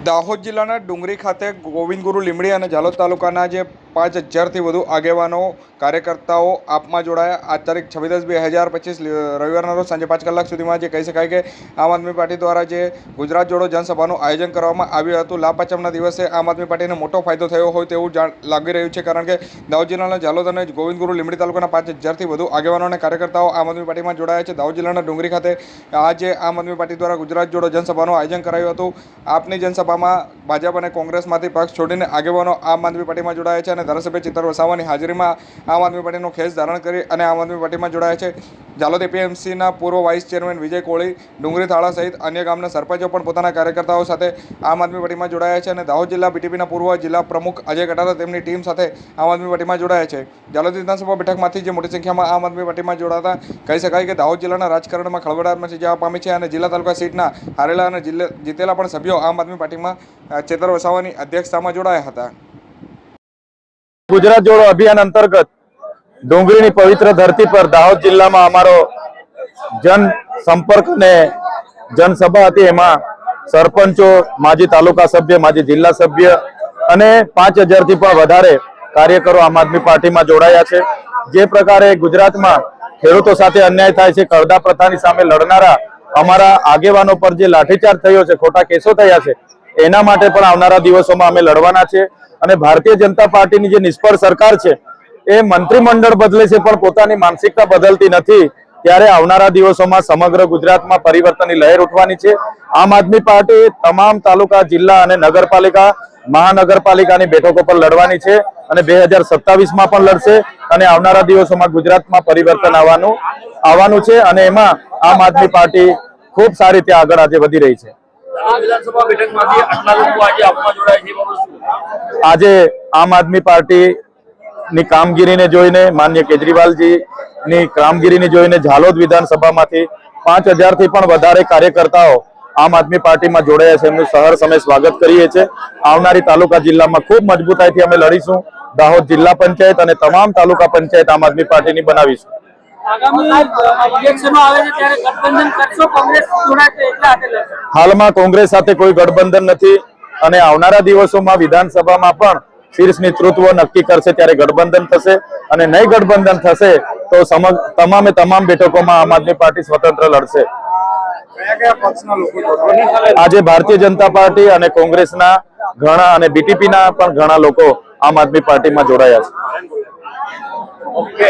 દાહોદ જિલ્લાના ડુંગરી ખાતે ગોવિંદ ગુરુ લીમડી અને ઝાલોદ તાલુકાના જે પાંચ હજારથી વધુ આગેવાનો, કાર્યકર્તાઓ આપમાં જોડાયા. આ તારીખ છવ્વીસ દસ બે હજાર પચીસ રવિવારના રોજ સાંજે પાંચ કલાક સુધીમાં જે કહી શકાય કે આમ આદમી પાર્ટી દ્વારા જે ગુજરાત જોડો જનસભાનું આયોજન કરવામાં આવ્યું હતું લાભ દિવસે આમ આદમી પાર્ટીને મોટો ફાયદો થયો હોય તેવું લાગી રહ્યું છે. કારણ કે દાહોદ જિલ્લાના જાલોદ અને ગોવિંદગુરુ લીમડી તાલુકાના પાંચ હજારથી વધુ આગેવાનો અને કાર્યકર્તાઓ આમ આદમી પાર્ટીમાં જોડાયા છે. દાહોદ જિલ્લાના ડુંગરી ખાતે આજે આમ આદમી પાર્ટી દ્વારા ગુજરાત જોડો જનસભાનું આયોજન કરાયું હતું. આપની જનસભામાં ભાજપ અને કોંગ્રેસમાંથી પક્ષ છોડીને આગેવાનો આમ આદમી પાર્ટીમાં જોડાયા છે અને ધારાસભ્ય ચિત્ર વસાવાની હાજરીમાં આમ આદમી પાર્ટીનો ખેસ ધારણ કરી અને આમ આદમી પાર્ટીમાં જોડાયા છે. જાલોદ એપીએમસીના પૂર્વ વાઇસ ચેરમેન વિજય કોળી, ડુંગરી થાળા સહિત અન્ય ગામના સરપંચો પણ પોતાના કાર્યકર્તાઓ સાથે આમ આદમી પાર્ટીમાં જોડાયા છે અને દાહોદ જિલ્લા બીટીપીના પૂર્વ જિલ્લા પ્રમુખ અજય કટારા તેમની ટીમ સાથે આમ આદમી પાર્ટીમાં જોડાયા છે. જાલોદ વિધાનસભા બેઠકમાંથી જે મોટી સંખ્યામાં આમ આદમી પાર્ટીમાં જોડાતા કહી શકાય કે દાહોદ જિલ્લાના રાજકારણમાં ખળબળાટ જવા પામી છે અને જિલ્લા તાલુકા સીટના હારેલા અને જીતેલા પણ સભ્યો આમ આદમી પાર્ટીમાં ચેતર વસાવાની અધ્યક્ષતામાં જોડાયા હતા. ગુજરાત જોડો અભિયાન અંતર્ગત ડુંગળીની પવિત્ર ધરતી પર દાહોદ જિલ્લામાં અમારો જન સંપર્ક અને જનસભા હતી. એમાં સરપંચો, માજી તાલુકા સભ્ય, માજી જિલ્લા સભ્ય અને પાંચ હજારથી પણ વધારે કાર્યકરો આમ આદમી પાર્ટીમાં જોડાયા છે. જે પ્રકારે ગુજરાતમાં ખેડૂતો સાથે અન્યાય થાય છે, કરદા પ્રથાની સામે લડનારા અમારા આગેવાનો પર જે લાઠીચાર્જ થયો છે, ખોટા કેસો થયા છે, એના માટે પણ આવનારા દિવસોમાં અમે લડવાના છે. અને ભારતીય જનતા પાર્ટીની જે નિષ્ફળ સરકાર છે, એ મંત્રીમંડળ બદલે છે પણ પોતાની માનસિકતા બદલતી નથી. ત્યારે આવનારા દિવસોમાં સમગ્ર ગુજરાતમાં પરિવર્તનની લહેર ઉઠવાની છે. આમ આદમી પાર્ટી તમામ તાલુકા, જિલ્લા અને નગરપાલિકા મહાનગરપાલિકાની બેઠકો પર લડવાની છે અને બે હજાર સત્તાવીસમાં પણ લડશે અને આવનારા દિવસોમાં ગુજરાતમાં પરિવર્તન આવવાનું આવવાનું છે અને એમાં આમ આદમી પાર્ટી ખૂબ સારી રીતે આગળ આજે વધી રહી છે. આજે આમ આદમી પાર્ટી ની કામગીરીને જોઈને માન્ય કેજરીવાલજી ની કામગીરીને જોઈને ઝાલોદ વિધાનસભામાંથી પાંચ હજારથી પણ વધારે કાર્યકર્તાઓ આમ આદમી પાર્ટીમાં જોડાયા છે. એમનું સહર્ષ સમય સ્વાગત કરીએ છીએ. આવનારી તાલુકા જિલ્લામાં ખૂબ મજબૂતાઈથી અમે લડીશું. દાહોદ જિલ્લા પંચાયત અને તમામ તાલુકા પંચાયત આમ આદમી પાર્ટીની બનાવીશું. આગામી ઇલેક્શનો આવે છે ત્યારે ગઠબંધન કરશો? કોંગ્રેસ જોડાશે એટલે હાથે લડશે હાલમાં કોંગ્રેસ સાથે કોઈ ગઠબંધન નથી અને આવનારા દિવસોમાં વિધાનસભામાં પણ શીર્ષ નેતૃત્વ નક્કી કરશે ત્યારે ગઠબંધન થશે અને નહીં ગઠબંધન થશે તો તમામે તમામ બેઠકોમાં આમ આદમી પાર્ટી સ્વતંત્ર લડશે. આજે ભારતીય જનતા પાર્ટી અને કોંગ્રેસના ઘણા અને બીટીપીના પણ ઘણા લોકો આમ આદમી પાર્ટીમાં જોડાયા છે.